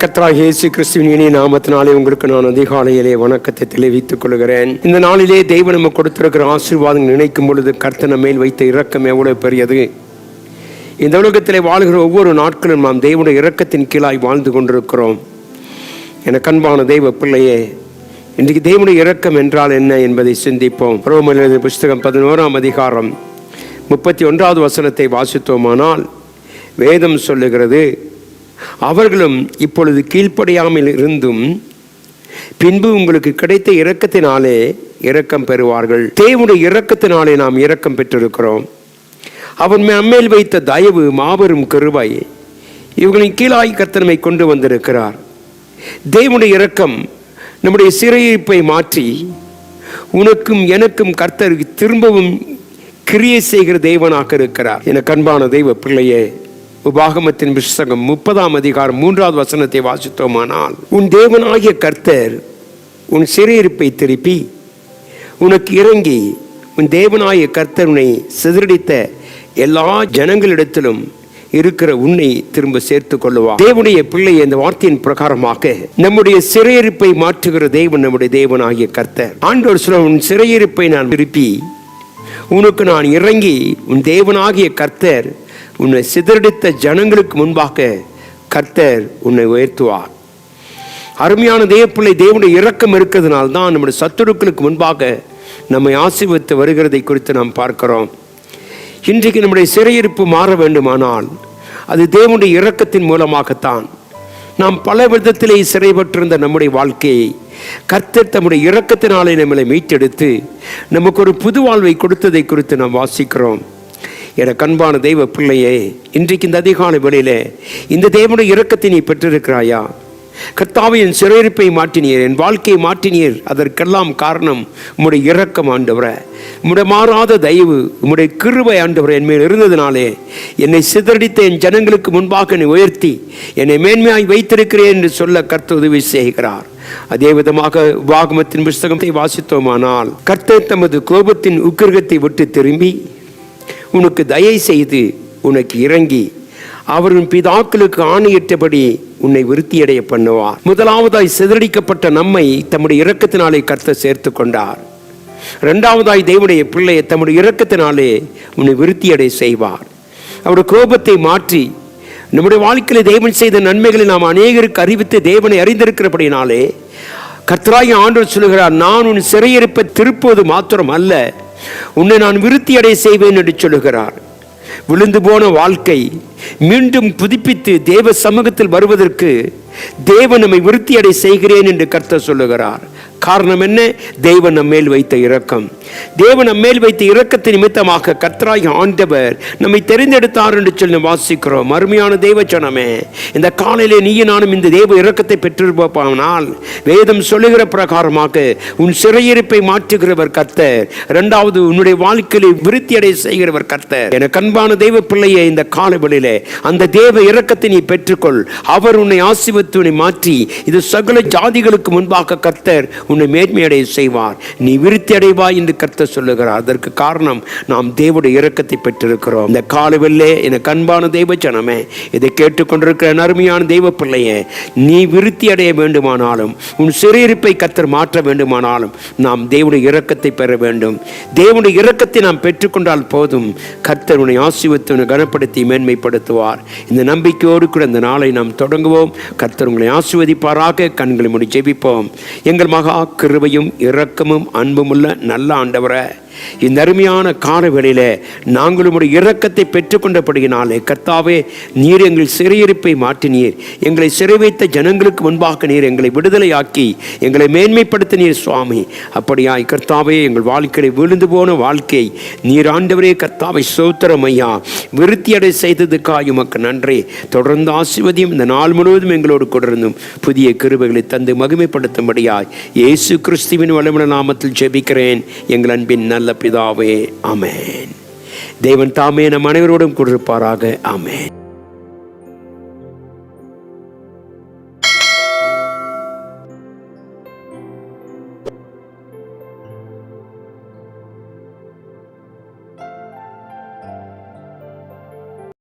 கத்ரா இயேசு கிறிஸ்துவின் நாமத்தினாலே உங்களுக்கு நான் அதிகாலையிலே வணக்கத்தை தெளிவித்துக் கொள்கிறேன். இந்த நாளிலே தெய்வம் நம்ம கொடுத்திருக்கிற ஆசீர்வாதம் நினைக்கும் பொழுது கர்த்தன மேல் வைத்த இரக்கம் எவ்வளவு பெரியது. இந்த உலகத்திலே வாழ்கிற ஒவ்வொரு நாட்களும் நாம் தெய்வனுடைய இரக்கத்தின் கீழாய் வாழ்ந்து கொண்டிருக்கிறோம். என கண்பான தெய்வ பிள்ளையே இன்றைக்கு தெய்வனுடைய இரக்கம் என்றால் என்ன என்பதை சிந்திப்போம். ரோமர் புஸ்தகம் பதினோராம் அதிகாரம் முப்பத்தி ஒன்றாவது வசனத்தை வாசித்தோமானால் வேதம் சொல்லுகிறது அவர்களும் இப்பொழுது கீழ்ப்படியாமல் இருந்தும் பின்பு உங்களுக்கு கிடைத்த இரக்கத்தினாலே இரக்கம் பெறுவார்கள். தேவனுடைய இரக்கத்தினாலே நாம் இரக்கம் பெற்றிருக்கிறோம். அவன் நம்மேல் வைத்த தயவு மாபெரும் கருவாய் இவர்களின் கீழாய் கத்தனமை கொண்டு வந்திருக்கிறார். தேவனுடைய இரக்கம் நம்முடைய சிறையிருப்பை மாற்றி உனக்கும் எனக்கும் கர்த்தருக்கு திரும்பவும் கிரியை செய்கிற தெய்வனாக இருக்கிறார். என கண்பான தெய்வ பிள்ளையே உபாகமத்தின் புஸ்தகம் முப்பதாம் அதிகாரம் மூன்றாவது வசனத்தை வாசித்தோமானால் உன் தேவனாகிய கர்த்தர் உன் சிறையிருப்பை திருப்பி உனக்கு இறங்கி உன் தேவனாகிய கர்த்தருனை சிதறடித்த எல்லா ஜனங்களிடத்திலும் இருக்கிற உன்னை திரும்ப சேர்த்து கொள்ளுவார். தேவனுடைய பிள்ளை இந்த வார்த்தையின் பிரகாரமாக நம்முடைய சிறையிருப்பை மாற்றுகிற தேவன் நம்முடைய தேவனாகிய கர்த்தர். ஆண்டோர் சொல்ல உன் சிறையிருப்பை நான் திருப்பி உனக்கு நான் இறங்கி உன் தேவனாகிய கர்த்தர் உன்னை சிதறடித்த ஜனங்களுக்கு முன்பாக கர்த்தர் உன்னை உயர்த்துவார். அருமையான தேவப்பிள்ளை தேவனுடைய இரக்கம் இருக்கிறதுனால தான் நம்முடைய சத்துருக்களுக்கு முன்பாக நம்மை ஆசீர்வித்து வருகிறதை குறித்து நாம் பார்க்கிறோம். இன்றைக்கு நம்முடைய சிறையிருப்பு மாற வேண்டுமானால் அது தேவனுடைய இரக்கத்தின் மூலமாகத்தான். நாம் பல விதத்திலே சிறைப்பட்டிருந்த நம்முடைய வாழ்க்கையை கர்த்தர் தம்முடைய இரக்கத்தினாலே நம்மளை மீட்டெடுத்து நமக்கு ஒரு புது வாழ்வை கொடுத்ததை குறித்து நாம் வாசிக்கிறோம். என கண்பான தெய்வ பிள்ளையே இன்றைக்கு இந்த அதிகால வேளையிலே இந்த தேவனுடைய இரக்கத்தை நீ பெற்றிருக்கிறாயா? கர்த்தாவின் சிறையிருப்பை மாற்றினீர் என் வாழ்க்கையை மாற்றினீர். அதற்கெல்லாம் காரணம் உம்முடைய இரக்கம் ஆண்டவர. உம்முடைய மாறாத தயவு உம்முடைய கிருபை ஆண்டவர் என் மேல் இருந்ததினாலே என்னை சிதறடித்த என் ஜனங்களுக்கு முன்பாக என்னை உயர்த்தி என்னை மேன்மையாய் வைத்திருக்கிறேன் என்று சொல்ல கர்த்த உதவி செய்கிறார். அதே விதமாக வாகமத்தின் புஸ்தகத்தை வாசித்தோமானால் கர்த்தர் தமது கோபத்தின் உக்கிரகத்தை விட்டு திரும்பி உனக்கு தயை செய்து உனக்கு இறங்கி அவரின் பிதாக்களுக்கு ஆணையிட்டபடி உன்னை விருத்தியடைய பண்ணுவார். முதலாவதாய் சிதறடிக்கப்பட்ட நம்மை தம்முடைய இரக்கத்தினாலே கர்த்த சேர்த்து கொண்டார். இரண்டாவதாய் தேவனுடைய பிள்ளையை தம்முடைய இரக்கத்தினாலே உன்னை விருத்தியடை செய்வார். அவருடைய கோபத்தை மாற்றி நம்முடைய வாழ்க்கையில் தேவன் செய்த நன்மைகளை நாம் அநேகருக்கு அறிவித்து தேவனை அறிந்திருக்கிறபடினாலே கர்த்தராகி ஆண்டவர் சொல்லுகிறார் நான் உன் சிறையிருப்பை திருப்புவது மாத்திரம் அல்ல உன்னை நான் விருத்தி அடை செய்வேன் என்று சொல்லுகிறார். விழுந்து போன வாழ்க்கை மீண்டும் புதுப்பி புதுப்பித்து தேவ சமூகத்தில் வருவதற்கு தேவன் நம்மை விருத்தியடை செய்கிறேன் என்று கர்த்தர் சொல்லுகிறார். காரணம் என்ன? தேவன் நம் மேல் வைத்த இரக்கம். தேவன் நம் மேல் வைத்த இரக்கத்தை நிமித்தமாக கர்த்தராகி ஆண்டவர் நம்மை தெரிந்தெடுத்தார் என்று சொல்லி வாசிக்கிறோம். அருமையான தேவ ஜனமே இந்த காலையிலே நீயும் நானும் இந்த தேவ இரக்கத்தை பெற்றிருப்பானால் வேதம் சொல்லுகிற பிரகாரமாக உன் சிறையிருப்பை மாற்றுகிறவர் கர்த்தர் இரண்டாவது உன்னுடைய வாழ்க்கையை விருத்தியடை செய்கிறவர் கர்த்தர். என கண்பான தெய்வ பிள்ளையை இந்த காலவெளியிலே அந்த தேவ இரக்கத்தை நீ பெற்றுக்கொள். அவர் உன்னை ஆசிவத்து உன்னை மாற்றி இது சகல ஜாதிகளுக்கு முன்பாக கர்த்தர் உன்னை மேன்மையடைய செய்வார். நீ விருத்தி அடைவாய் என்று கர்த்தர் சொல்லுகிறார். அதற்கு காரணம் நாம் தேவனுடைய இரக்கத்தை பெற்றிருக்கிறோம். இந்த காலவெல்லே என கண்பான தெய்வ ஜனமே இதை கேட்டுக்கொண்டிருக்கிற நறுமையான தெய்வ பிள்ளையே நீ விருத்தி அடைய வேண்டுமானாலும் உன் சிறையிருப்பை கர்த்தர் மாற்ற வேண்டுமானாலும் நாம் தேவனுடைய இரக்கத்தை பெற வேண்டும். தேவனுடைய இரக்கத்தை நாம் பெற்றுக்கொண்டால் போதும் கர்த்தர் உன்னை ஆசிவத்து உன்னை கனப்படுத்தி மேன்மைப்படுத்துவார். இந்த நம்பிக்கை நம்பிக்கையோடு கூட இந்த நாளை நாம் தொடங்குவோம். கர்த்தர் உங்களை ஆசிர்வதிப்பாராக. கண்களை முடி ஜெபிப்போம். எங்கள் மகா கிருபையும் இரக்கமும் அன்பும் உள்ள நல்ல ஆண்டவரை. இந்த அருமையான காலவேளையில நாங்களும் ஒரு இரக்கத்தை பெற்றுக்கொண்டபடியினாலே கர்த்தாவே நீர் எங்கள் சிறையிருப்பை மாற்றினீர். எங்களை சிறை வைத்த ஜனங்களுக்கு முன்பாக நீர் எங்களை விடுதலையாக்கி எங்களை மேன்மைப்படுத்தினீர் சுவாமி. அப்படியாய் கர்த்தாவே எங்கள் வாழ்க்கையை விழுந்து போன வாழ்க்கை. நீர் ஆண்டவரே கர்த்தாவை சோத்திரம் ஐயா. விருத்தியடை செய்ததுக்காக உமக்கு நன்றி. தொடர்ந்து ஆசிர்வதியும் இந்த நாள் முழுவதும் எங்களோடு கொண்டிருந்தும் புதிய கிருபைகளை தந்து மகிமைப்படுத்தும்படியாய் இயேசு கிறிஸ்துவின் வளமுள்ள நாமத்தில் ஜெபிக்கிறேன். எங்கள் அன்பின் நல்ல பிதாவே அமேன் தேவன் தாமே நம் அனைவரோடும் கொண்டிருப்பாராக அமேன்